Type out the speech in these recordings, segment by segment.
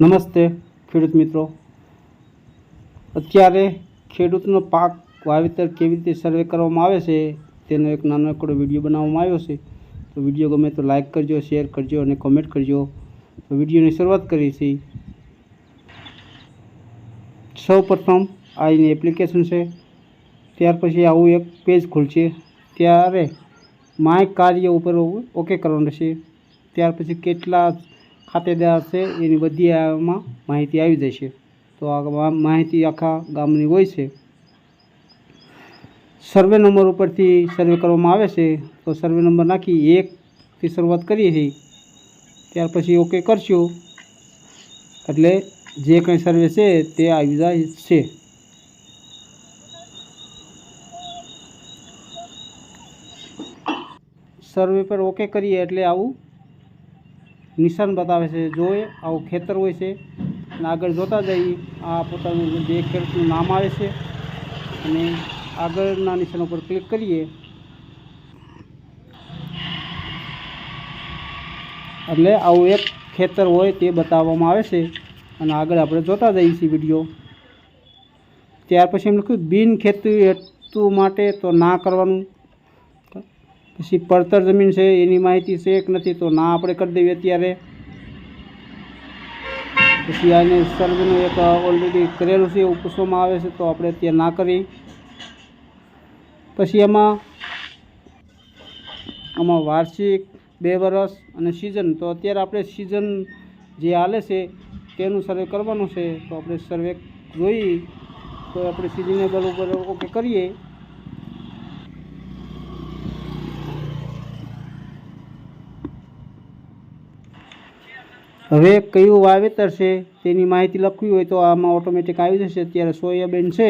નમસ્તે, ખેડૂત મિત્રો. અત્યારે ખેડૂતનો પાક વાવેતર કેવી રીતે સર્વે કરવામાં આવે છે, તેનો એક નાનકડો વીડિયો બનાવવામાં આવ્યો છે. તો વીડિયો ગમે તો લાઈક કરજો, શેર કરજો અને કોમેન્ટ કરજો. તો વિડીયોની શરૂઆત કરી છે સૌ પ્રથમ આ એની એપ્લિકેશન છે. ત્યાર પછી આવું એક પેજ ખુલશે. ત્યારે માય કાર્ય ઉપર ઓકે કરવાનું રહેશે. ત્યાર પછી કેટલા ખાતેદાર છે, એની બધી આમાં માહિતી આવી જશે. તો આ માહિતી આખા ગામની હોય છે. સર્વે નંબર ઉપરથી સર્વે કરવામાં આવે છે, તો સર્વે નંબર નાખી એકથી શરૂઆત કરીએ છીએ. ત્યાર પછી ઓકે કરશું. એટલે જે કંઈ સર્વે છે તે આવી જાય છે. સર્વે પર ઓકે કરીએ એટલે આવું નિશાન બતાવે છે જોઈએ આવું ખેતર હોય છે. અને આગળ જોતા જઈએ, આ પોતાનું જે ખેડૂતનું નામ આવે છે. અને આગળના નિશાન ઉપર ક્લિક કરીએ. એટલે આવું એક ખેતર હોય તે બતાવવામાં આવે છે. અને આગળ આપણે જોતા જઈએ છીએ વીડિયો ત્યાર પછી એમ લખ્યું, બિન ખેતી હેતુ માટે તો ના કરવાનું. પછી પડતર જમીન છે, એની માહિતી છે કે નથી, તો ના આપણે કરી દઈએ અત્યારે. પછી આને સર્વેનું એક ઓલરેડી કરેલું છે, એવું પૂછવામાં આવે છે, તો આપણે અત્યારે ના કરી. પછી એમાં આમાં વાર્ષિક, બે વર્ષ અને સિઝન તો અત્યારે આપણે સિઝન જે હાલે છે, તેનું સર્વે કરવાનું છે, તો આપણે સર્વે જોઈ, તો આપણે સિઝનેબલ ઉપર ઓકે કરીએ. હવે કયું વાવેતર છે તેની માહિતી લખવી હોય તો આમાં ઓટોમેટિક આવી જશે. અત્યારે સોયાબીન છે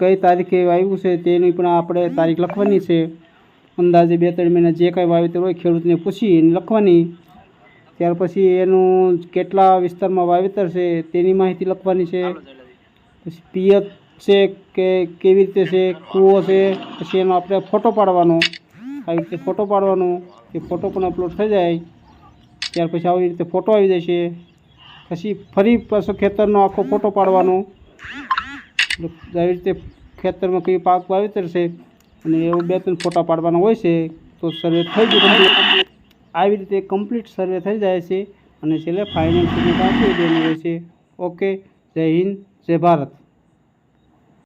કઈ તારીખે વાવ્યું છે તેની પણ આપણે તારીખ લખવાની છે. અંદાજે બે ત્રણ મહિના જે કાંઈ વાવેતર હોય ખેડૂતને પૂછી એને લખવાની. ત્યાર પછી એનું કેટલા વિસ્તારમાં વાવેતર છે તેની માહિતી લખવાની છે. પછી પિયત છે કે કેવી રીતે છે કૂવો છે પછી એનો આપણે ફોટો પાડવાનો. આવી રીતે ફોટો પાડવાનો. એ ફોટો પણ અપલોડ થઈ જાય. ત્યાર પછી આવી રીતે ફોટો આવી જશે પછી ફરી પાછો ખેતરનો આખો ફોટો પાડવાનો. એટલે આવી રીતે ખેતરમાં કઈ પાક વાવેતર છે અને એવું બે ત્રણ ફોટા પાડવાના હોય છે, તો સર્વે થઈ ગયું આવી રીતે કમ્પ્લીટ સર્વે થઈ જાય છે અને છેલ્લે ફાઇનલ સુધી પાછું દેવાનું હોય છે. ઓકે જય હિન્દ, જય ભારત.